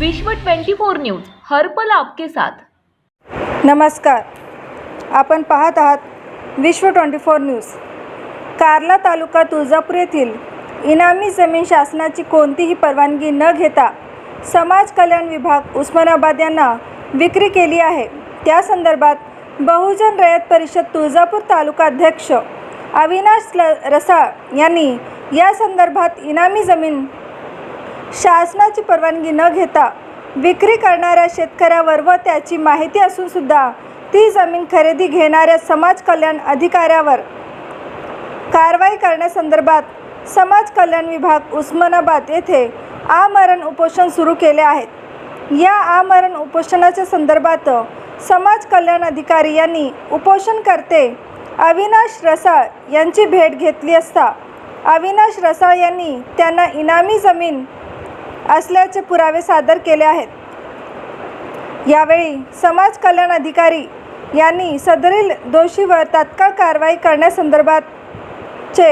विश्व 24 न्यूज हर्पल आपके साथ. नमस्कार. आपण पाहत आहात Vishwa twenty four news. Karla taluka Tuljapur येथील इनामी जमीन शासनाची कोणतीही परवानगी न घेता समाज कल्याण विभाग उस्मानाबाद यांना विक्री केली आहे. त्या संदर्भात बहुजन रयत परिषद तुळजापूर तालुका अध्यक्ष अविनाश ल रसाळ यांनी या संदर्भात इनामी जमीन शासनाची परवानगी न घेता विक्री करणाऱ्या शेतकऱ्यावर व त्याची माहिती असूनसुद्धा ती जमीन खरेदी घेणाऱ्या समाज कल्याण अधिकाऱ्यावर कारवाई करण्यासंदर्भात समाज कल्याण विभाग उस्मानाबाद येथे आमरण उपोषण सुरू केले आहेत. या आमरण उपोषणाच्या संदर्भात समाज कल्याण अधिकारी यांनी उपोषणकर्ते अविनाश रसाळ यांची भेट घेतली असता अविनाश रसाळ यांनी त्यांना इनामी जमीन असल्याचे पुरावे सादर केले आहेत. यावेळी समाज कल्याण अधिकारी यांनी सदरील दोषीवर तात्काळ कारवाई करण्यासंदर्भातचे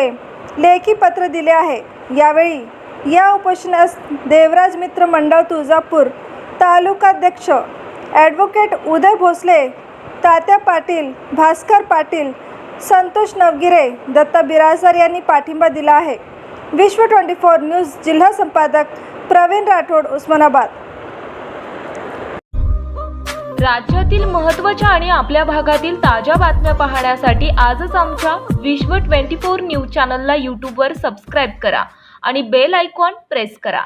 लेखी पत्र दिले आहे. यावेळी या उपोषणास देवराज मित्र मंडळ तुळजापूर तालुकाध्यक्ष ॲडव्होकेट उदय भोसले तात्या पाटील भास्कर पाटील संतोष नवगिरे दत्ता बिराजदार यांनी पाठिंबा दिला आहे. विश्व ट्वेंटी फोर न्यूज जिल्हा संपादक प्रवीण राठोड उस्मानाबाद. राज्यातील महत्त्वाच्या आणि आपल्या भागातील ताज्या बातम्या पाहण्यासाठी आजच आमच्या विश्व 24 न्यूज चॅनलला यूट्यूबवर सबस्क्राईब करा आणि बेल आयकॉन प्रेस करा.